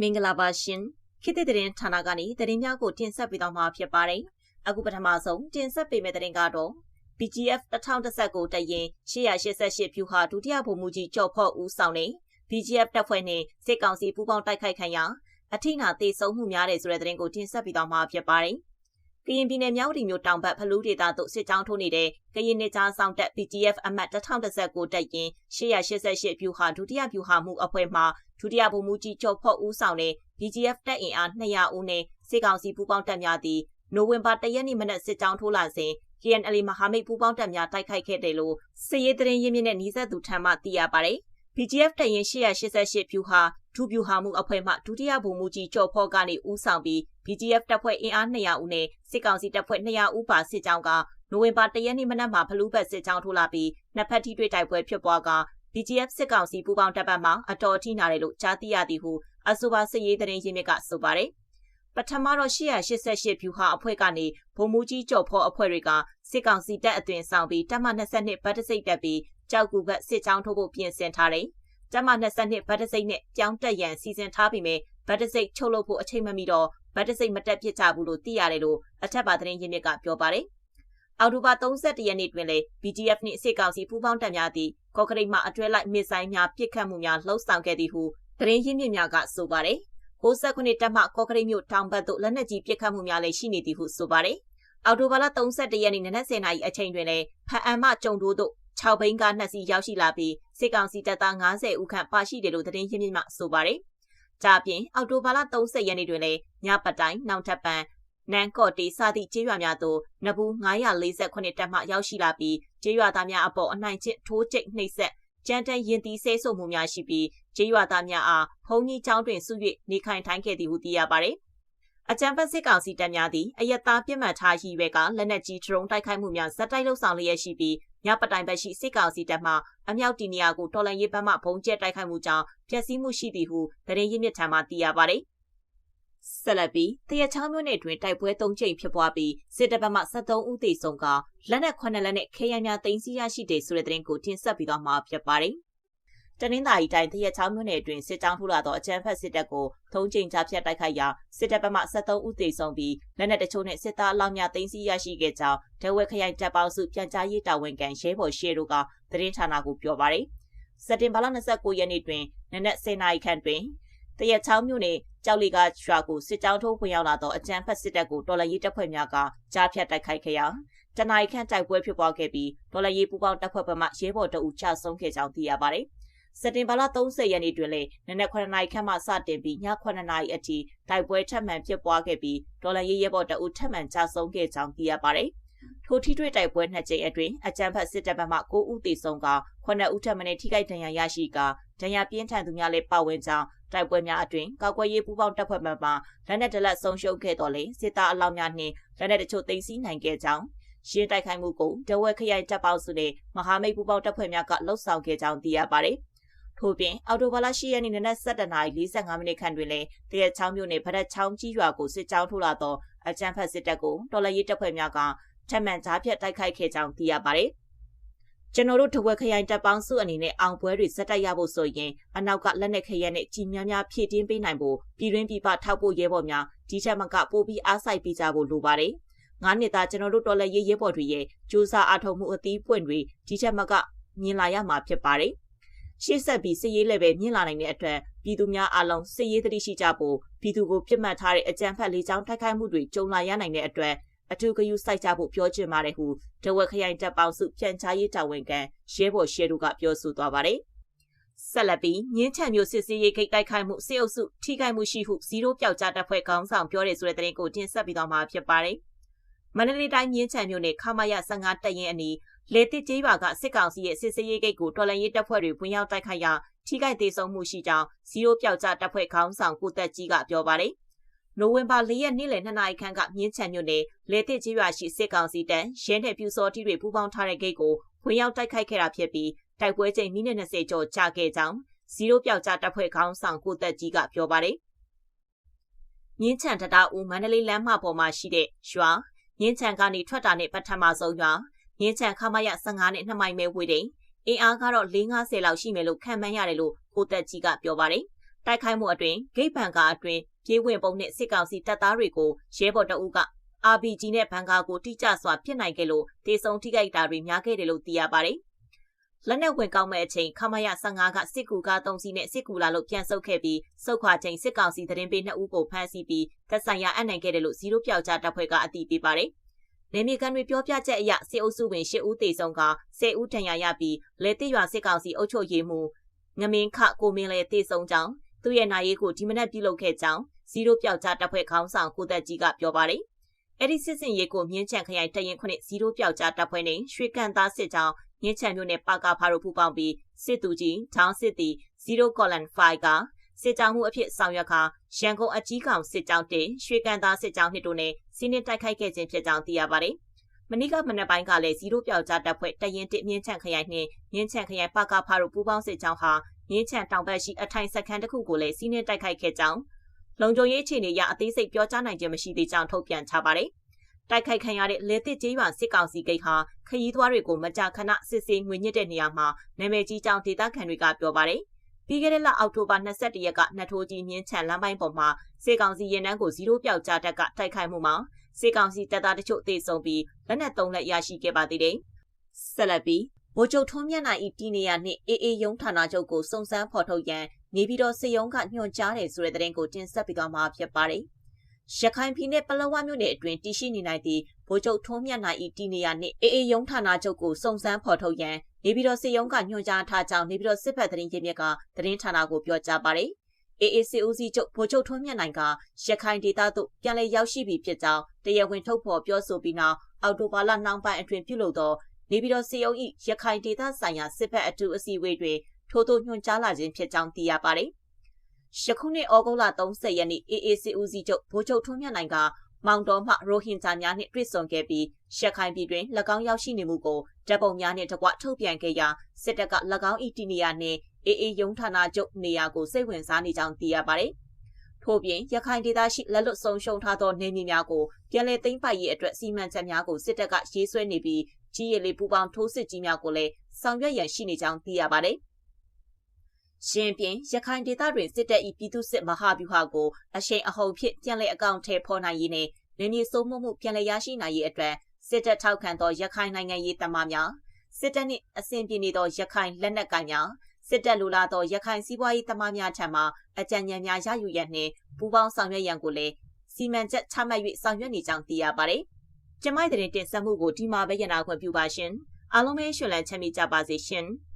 မင်္ဂလာပါရှင်ခေတ်သစ်သတင်းဌာနကနေသတင်းများကိုတင်ဆက်ပေးသွားမှာဖြစ်ပါတယ်အခုပထမဆုံးတင်ဆက်ပေးမယ့်သတင်းကတော့ BGF 1019တရင်888ဖြူဟာဒုတိယဗိုလ်မှူးကြီးကျော်ဖော့ဦးဆောင်နေ BGF တပ်ဖွဲ့နှင့်စစ်ကောင်စီပူးပေါင်းတိုက်ခိုက်ခံရာအထိနာသေးဆုံးမှုများတဲ့ဆိုတဲ့သတင်းကိုတင်ဆက်ပေးသွားမှာဖြစ်ပါတယ် ကရင်ပြည်နယ်မြောက်ဦးမြို့တောင်ဘက်ဖလူးဒေသသို့စစ်ကြောင်းထိုးနေတဲ့ကရင်နေကြားဆောင်တပ် BGF အမှတ်1019တပ်ရင်888ဖြူဟာဒုတိယဖြူဟာမှုအဖွဲ့မှဒုတိယဗိုလ်မှူးကြီးကျော်ဖော့ဦးဆောင်တဲ့ BGF တပ်အင်အား200ဦးနဲ့စစ်ကောင်စီပူးပေါင်းတပ်များသည်နိုဝင်ဘာ1ရက်နေ့မနက်စစ်ကြောင်းထိုးလာစဉ် KNL မဟာမိတ်ပူးပေါင်းတပ်များတိုက်ခိုက်ခဲ့တယ်လို့စစ်ရေးသတင်းရင်းမြစ်နဲ့နှီးစပ်သူထံမှသိရပါတယ်။ BGF တပ်ရင်း888ဖြူဟာဒုပြူဟာမှုအဖွဲ့မှဒုတိယဗိုလ်မှူးကြီးကျော်ဖော့ကနေဦးဆောင်ပြီး BGF တပ်ဖွဲ့အင်အား200ဦးနဲ့စစ်ကောင်စီတပ်ဖွဲ့200ဦးပါစစ်ကြောင်းကနိုဝင်ဘာ1ရက်နေ့မနက်မှာဖလူးဘက်စစ်ကြောင်းထိုးလာပြီးနှစ်ဖက်ထိတွေ့တိုက်ပွဲဖြစ်ပွားက BGF စစ်ကောင်စီပူးပေါင်းတပ်ပတ်မှအတော်ထိနာတယ်လို့ကြားသိရသည်ဟုအဆိုပါစစ်ရေးသတင်းရင်းမြစ်ကဆိုပါတယ်။ပထမတော့888ဖြူဟာအဖွဲ့ကနေဗိုလ်မှူးကြီးကျော်ဖော်အဖွဲ့တွေကစစ်ကောင်စီတပ်အသွင်ဆောင်ပြီးတပ်မ22ဗတ်တစိတ်တက်ပြီးကြောက်ကူဘက်စစ်ကြောင်းထိုးဖို့ပြင်ဆင်ထားတယ်။တပ်မ22ဗတ်တစိတ်နဲ့ကြောင်းတက်ရန်စီစဉ်ထားပြီးမြဲ ဗတ်တစိတ်ချုပ်လုပ်ဖို့အချိန်မမီတော့ဗတ်တစိတ်မတက်ဖြစ်ကြဘူးလို့သိရတယ်လို့အထက်ပါသတင်းရင်းမြစ်ကပြောပါတယ်။အောက်တိုဘာ31ရက်နေ့တွင်လည်း BGF နှင့်စစ်ကောင်စီပူးပေါင်းတပ်များသည့်ကော့ကရိတ်မှအတွဲလိုက်မစ်ဆိုင်များပစ်ခတ်မှုများလှုံ့ဆော်ခဲ့သည်ဟုသတင်းရင်းမြစ်များကဆိုပါတယ်။69တပ်မှကော့ကရိတ်မြို့တောင်ဘက်သို့လက်နက်ကြီးပစ်ခတ်မှုများလည်းရှိနေသည်ဟုဆိုပါတယ်။အော်တိုဘာလ31ရက်နေ့နနက်10:00နာရီအချိန်တွင်လည်းဖအံမကြုံတိုးသို့6ဘိန်းကနှစ်စီးရောက်ရှိလာပြီးစစ်ကောင်စီတပ်သား90ဦးခန့်ပါရှိတယ်လို့သတင်းရင်းမြစ်မှဆိုပါတယ်။ ကြပြင်အော်တိုဘာလ30ရက်နေ့တွင်လည်းညပတ်တိုင်းနောက်ထပ်ပံနန်ကော့တီစသည့်ကျေးရွာများသို့နဘူး948တပ်မှရောက်ရှိလာပြီးကျေးရွာသားများအပေါ်အနိုင်ကျင့်ထိုးကျိတ်နှိပ်စက်ကြမ်းတမ်းရင်သီးဆဲဆိုမှုများရှိပြီးကျေးရွာသားများအားဖုံကြီးကျောင်းတွင်စု၍နေခိုင်ထိုင်းခဲ့သည်ဟုသိရပါသည်အကြံဖက်စစ်ကောင်စီတပ်များသည်အယက်သားပြစ်မှတ်ထားရည်ရွယ်ကလက်နက်ကြီးဒရုန်းတိုက်ခိုက်မှုများဇက်တိုက်လှုပ်ဆောင်လျက်ရှိပြီး ညပတိုင်ဘက်ရှိစစ်ကောင်စီတပ်မှအမြောက်တီနီယာကိုတော်လန်ရေးဘက်မှဘုံကျဲတိုက်ခိုက်မှုကြောင့်ဖျက်ဆီးမှုရှိသည်ဟုသတင်းရင်းမြစ်ထံမှသိရပါသည်ဆက်လက်ပြီးတရချောင်းမြို့နယ်တွင်တိုက်ပွဲ၃ကြိမ်ဖြစ်ပွားပြီးစစ်တပ်ဘက်မှ73ဦးသေဆုံးကလက်နက်9လက်နဲ့ခေရန်များတင်စီရရှိတဲ့ဆိုတဲ့သတင်းကိုတင်ဆက်ပြီးတော့မှာဖြစ်ပါတယ်။ တနင်္သာရီတိုင်းတရချောင်းမြို့နယ်တွင်စစ်ကြောင်းထူလာသောအကြမ်းဖက်စစ်တပ်ကိုထုံးချိန်ချဖြတ်တိုက်ခိုက်ရာစစ်တပ်ဘက်မှ73ဦးသေဆုံးပြီးလက်နက်တချို့နဲ့စစ်သားအလောင်းများတင်စီရရှိခဲ့ကြောင်းဒဝဲခရိုင်တပ်ပေါင်းစုပြန်ကြားရေးတာဝန်ခံရဲဘော်ရှေတို့ကသတင်းဌာနကိုပြောပါတယ်။စက်တင်ဘာလ29ရက်နေ့တွင်နနက်10:00နာရီခန့်တွင်တရက်ချောင်းမြို့နယ်ကြောက်လီကရွာကိုစစ်ကြောင်းထိုးဝင်ရောက်လာသောအကြမ်းဖက်စစ်တပ်ကိုတော်လရေးတပ်ဖွဲ့များကကြားဖြတ်တိုက်ခိုက်ခဲ့ရာတနအိခန့်တိုက်ပွဲဖြစ်ပွားခဲ့ပြီးတော်လရေးပူပေါင်းတပ်ဖွဲ့ဘက်မှရဲဘော်တအူချဆုံးခဲ့ကြောင်းသိရပါတယ်။ စက်တင်ဘာလ30ရက်နေ့တွင်လည်းနနက်9နာရီခန့်မှစတင်ပြီးည9နာရီအထိတိုက်ပွဲထပ်မံဖြစ်ပွားခဲ့ပြီးဒေါ်လာရေးရဲဘော်တအုပ်ထပ်မံကြာဆုံးခဲ့ကြောင်းသိရပါတယ်။ထိုထိတွေ့တိုက်ပွဲနှစ်ကြိမ်အတွင်းအကြမ်းဖက်စစ်တပ်ဘက်မှ9ဦးသေဆုံးက9ဦးထပ်မံထိခိုက်ဒဏ်ရာရရှိကဒဏ်ရာပြင်းထန်သူများလည်းပါဝင်ကြောင်းတိုက်ပွဲများအတွင်ကောက်ကွယ်ရေးပူးပေါင်းတပ်ဖွဲ့မှမှလက်နက်တလက်ဆုံးရှုံးခဲ့တော်လဲစစ်သားအလောင်းများနှင့်လက်နက်တချို့သိမ်းဆည်းနိုင်ခဲ့ကြောင်းရှင်းတိုက်ခိုက်မှုကိုဒဝဲခရိုင်တပ်ပေါင်းစုနဲ့မဟာမိတ်ပူးပေါင်းတပ်ဖွဲ့များကလှုပ်ဆောင်ခဲ့ကြောင်းသိရပါတယ်။ ထို့ပြင်အော်တိုဘာလ10ရက်နေ့နနက်7:45မိနစ်ခန့်တွင်လည်းတရက်ချောင်းမြို့နယ်ဗဒတ်ချောင်းကြီးရွာကိုစစ်ကြောင်းထိုးလာသောအကြမ်းဖက်စစ်တပ်ကိုတော်လှန်ရေးတပ်ဖွဲ့များကထပ်မံကြားဖြတ်တိုက်ခိုက်ခဲ့ကြောင်းသိရပါတယ်။ကျွန်တော်တို့တဝက်ခရိုင်တပ်ပေါင်းစုအနေနဲ့အောင်ပွဲတွေစက်တိုက်ရဖို့ဆိုရင်အနောက်ကလက်နက်ခရဲနဲ့ကြီးများများဖြည့်တင်းပေးနိုင်ဖို့ပြည်တွင်းပြည်ပထောက်ဖို့ရဲဘော်များဒီချက်မကပို့ပြီးအားစိုက်ပေးကြဖို့လိုပါတယ်။ငါးနှစ်သားကျွန်တော်တို့တော်လည်းရေးရဲဘော်တွေရဲ့စူးစမ်းအားထုတ်မှုအသီးပွင့်တွေဒီချက်မကမြင်လာရမှာဖြစ်ပါတယ်။ ရှေ့ဆက်ပြီးစစ်ရေးလည်းပဲမြင့်လာနိုင်တဲ့အတွက်ပြည်သူများအလုံးစစ်ရေးသတိရှိကြဖို့ပြည်သူကိုပြစ်မှတ်ထားတဲ့အကြမ်းဖက်လေးချောင်းတိုက်ခိုက်မှုတွေကြုံလာရနိုင်တဲ့အတွက်အထူးဂရုစိုက်ကြဖို့ပြောချင်ပါတယ်ဟုဒဝက်ခရိုင်တပ်ပေါင်းစုပြန်ချရေးတာဝန်ခံရဲဘော်ရှဲတို့ကပြောဆိုသွားပါတယ်။ဆက်လက်ပြီးငင်းချံမျိုးစစ်စေးရေးဂိတ်တိုက်ခိုက်မှုစစ်အုပ်စုထိခိုက်မှုရှိဟုဇီရိုပျောက်ကြားတပ်ဖွဲ့ခေါင်းဆောင်ပြောတဲ့ဆိုတဲ့သတင်းကိုတင်ဆက်ပြီးတော့မှာဖြစ်ပါတယ်။မန္တလေးတိုင်းငင်းချံမျိုးနဲ့ခမရ15တပ်ရင်းအနီး လေတစ်ကျေးရွာကစစ်ကောင်စီရဲ့စစ်စေးရေးဂိတ်ကိုတော်လန်ရေးတပ်ဖွဲ့တွေဝင်ရောက်တိုက်ခိုက်ရာထိခိုက်ဒေဆုံးမှုရှိကြောင်းဇီရိုပျောက်ကြားတပ်ဖွဲ့ခေါင်းဆောင်ကိုတက်ကြီးကပြောပါတယ်။နိုဝင်ဘာ၄ရက်နေ့လယ်2နာရီခန့်ကမြင်းချံမြို့နယ်လေတစ်ကြီးရွာရှိစစ်ကောင်စီတန်းရဲနဲ့ပြူစောတီတွေပူးပေါင်းထားတဲ့ဂိတ်ကိုဝင်ရောက်တိုက်ခိုက်ခဲ့တာဖြစ်ပြီးတိုက်ပွဲချိန်မိနစ်20ကျော်ကြာခဲ့ကြောင်းဇီရိုပြောက်ကြားတပ်ဖွဲ့ခေါင်းဆောင်ကိုသက်ကြီးကပြောပါတယ်။မြင်းချံတတာဦးမန္တလေးလမ်းမပေါ်မှာရှိတဲ့ရွာမြင်းချံကနေထွက်တာနဲ့ပထမဆုံးရွာ မြင်းချံခမရ15နဲ့2မိုင်ပဲဝေးတယ်။အင်အားကတော့450လောက်ရှိမယ်လို့ခန့်မှန်းရတယ်လို့ကိုသက်ကြီးကပြောပါတယ်။တိုက်ခိုက်မှုအတွင်းဂိတ်ဘန်ကာအတွင်းပြေးဝင်ပုံနဲ့စစ်ကောင်စီတပ်သားတွေကိုရဲဘော်တအုပ်က RPG နဲ့ဘန်ကာကိုတိကျစွာပြစ်နိုင်ခဲ့လို့တေဆုံထိခိုက်တာတွေများခဲ့တယ်လို့သိရပါတယ်။လက်နက်ဝင်ကောက်မဲ့အချိန်ခမရ15ကစစ်ကူကား3စီးနဲ့စစ်ကူလာလို့ပြန်ဆုတ်ခဲ့ပြီးစုတ်ခွာချိန်စစ်ကောင်စီသတင်းပေး2ဦးကိုဖမ်းဆီးပြီးသက်ဆိုင်ရာအနှံခဲ့တယ်လို့ဇီရိုပြောက်ကြားတပ်ဖွဲ့ကအတည်ပြုပါတယ်။ နေမြေကန်တွေပြောပြချက်အရစစ်အုပ်စုဝင်10ဦးတေဆုံးက10ဦးထဏ်ရာရပြီးလေတိရွာစစ်ကောင်စီအုပ်ချုပ်ရေးမှူးငမင်းခကိုမင်းလည်းတေဆုံးကြောင်းသူ့ရဲ့နိုင်ရေးကိုဒီမနက်ပြုလုပ်ခဲ့ကြောင်းဇီရိုပြောက်ကြားတပ်ဖွဲ့ခေါင်းဆောင်ကိုသက်ကြီးကပြောပါတယ်။အဲ့ဒီစစ်စင်ရေးကိုမြင်းချန်ခရိုင်တရင်ခုနှစ်ဇီရိုပြောက်ကြားတပ်ဖွဲ့နဲ့ရွှေကန်သားစစ်ကြောင်းမြင်းချန်မြို့နယ်ပါကာဖာတို့ပူးပေါင်းပြီးစစ်သူကြီးထောင်းစစ်တီ0 colon 5က စစ်ကြောင်းမှုအဖြစ်ဆောင်ရွက်ခါရန်ကုန်အကြီးကောင်စစ်ကြောင်းတင်ရွှေကန်သားစစ်ကြောင်းနှစ်တို့နဲ့စီးနင်းတိုက်ခိုက်ခဲ့ခြင်းဖြစ်ကြောင်းသိရပါတယ်။မနေ့ကမနက်ပိုင်းကလည်းဇီရိုပြောက်ကြားတပ်ဖွဲ့တရင်တစ်မြင်းချန်ခရိုင်နှင့်မြင်းချန်ခရိုင်ပါကာဖာတို့ပူးပေါင်းစစ်ကြောင်းဟာမြင်းချန်တောင်ဘက်ရှိအထိုင်စခန်းတစ်ခုကိုလည်းစီးနင်းတိုက်ခိုက်ခဲ့ကြောင်းလုံခြုံရေးအခြေအနေအရအသေးစိတ်ပြောကြားနိုင်ခြင်းမရှိသေးကြောင်းထုတ်ပြန်ထားပါတယ်။တိုက်ခိုက်ခံရတဲ့လေသစ်ကျေးရွာစစ်ကောင်စီဂိတ်ဟာခရီးသွားတွေကိုမကြာခဏစစ်ဆေးငွေညစ်တဲ့နေရာမှာနာမည်ကြီးကြောင်းဒေသခံတွေကပြောပါတယ်။ ပြီးခဲ့တဲ့လအောက်တိုဘာ22ရက်ကနှစ်ထိုးကြီးမြင်းချန်လမ်းပိုင်းပေါ်မှာစေကောင်စီရင်နှန်းကိုဇီရိုပြောက်ကြားတက်ကတိုက်ခိုက်မှုမှာစေကောင်စီတပ်သားတချို့သေဆုံးပြီးလက်နက်သုံးလက်ရရှိခဲ့ပါသေးတယ်။ဆက်လက်ပြီးဗိုလ်ချုပ်ထွန်းမြတ်နိုင်ဤတီနေရနှင့်အေးအေးရုံးဌာနချုပ်ကိုစုံစမ်းဖော်ထုတ်ရန်နေပြည်တော်စစ်ရုံးကညွှန်ကြားတယ်ဆိုတဲ့သတင်းကိုတင်ဆက်ပေးသွားမှာဖြစ်ပါတယ်။ရခိုင်ပြည်နယ်ပလောဝမြို့နယ်အတွင်းတရှိနေနိုင်သည့်ဗိုလ်ချုပ်ထွန်းမြတ်နိုင်ဤတီနေရနှင့်အေးအေးရုံးဌာနချုပ်ကိုစုံစမ်းဖော်ထုတ်ရန် နေပြည်တော်စစ်ရုံးကညွှန်ကြားထားကြောင်းနေပြည်တော်စစ်ဖက်သတင်းရင်းမြစ်ကသတင်းဌာနကိုပြောကြားပါတယ်။ AAC ဦးစီးချုပ်ဗိုလ်ချုပ်ထွန်းမြတ်နိုင်ကရခိုင်ဒေသသို့ပြန်လည်ရောက်ရှိပြီဖြစ်ကြောင်းတရားဝင်ထုတ်ဖော်ပြောဆိုပြီးနောက်အော်တိုဘာလနှောင်းပိုင်းအတွင်းပြုလုပ်သောနေပြည်တော်စီအုပ်၏ရခိုင်ဒေသဆိုင်ရာစစ်ဖက်အထူးအစည်းအဝေးတွင်ထို့သို့ညွှန်ကြားလာခြင်းဖြစ်ကြောင်းသိရပါတယ်။ယခုနှစ်ဩဂုတ်လ30ရက်နေ့ AAC ဦးစီးချုပ်ဗိုလ်ချုပ်ထွန်းမြတ်နိုင်က မောင်တော်မှရိုဟင်ဂျာများနှင့်တွေ့ဆုံခဲ့ပြီးရှက်ခိုင်ပြည်တွင်၎င်းရောက်ရှိနေမှုကိုတပ်ပုံများနှင့်တကွထုတ်ပြန်ခဲ့ရာစစ်တပ်က၎င်း၏တီနီယာနှင့်အေအေယုံဌာနချုပ်နေရာကိုစိတ်ဝင်စားနေကြောင်းသိရပါတယ်။ထို့ပြင်ရခိုင်ဒေသရှိလက်လွတ်ဆုံးရှုံးထားသောနေမြေများကိုပြည်내သိမ်းပိုက်ရေးအတွက်စီမံချက်များကိုစစ်တပ်ကရေးဆွဲနေပြီးကြီးရည်လေးပူပေါင်းထိုးစစ်ကြီးများကိုလည်းဆောင်ရွက်ရန်ရှိနေကြောင်းသိရပါတယ်။ ရှင်ပြင်ရခိုင်ဒေသတွင်စစ်တပ်၏ပြည်သူစစ်မဟာဗျူဟာကိုအရှိန်အဟုန်ဖြင့်ပြန်လည်အကောင့်ထဲဖော်နိုင်ရေးနဲ့နေမြေစိုးမိုးမှုပြန်လည်ရရှိနိုင်ရေးအတွက်စစ်တပ်ထောက်ခံသောရခိုင်နိုင်ငံရေးတမများစစ်တပ်နှင့်အစဉ်ပြေနေသောရခိုင်လက်နက်ကိုင်များစစ်တပ်လိုလားသောရခိုင်စီးပွားရေးတမများထံမှအကြံဉာဏ်များရယူရန်နှင့်ပူးပေါင်းဆောင်ရွက်ရန်ကိုလည်းစီမံချက်ချမှတ်၍ဆောင်ရွက်နေကြောင်းသိရပါတယ်။ကျမိုက်တဲ့တင်ဆက်မှုကိုဒီမှာပဲရနာခွင့်ပြုပါရှင်။အားလုံးပဲရှင်လန်းချမ်းမြေ့ကြပါစေရှင်။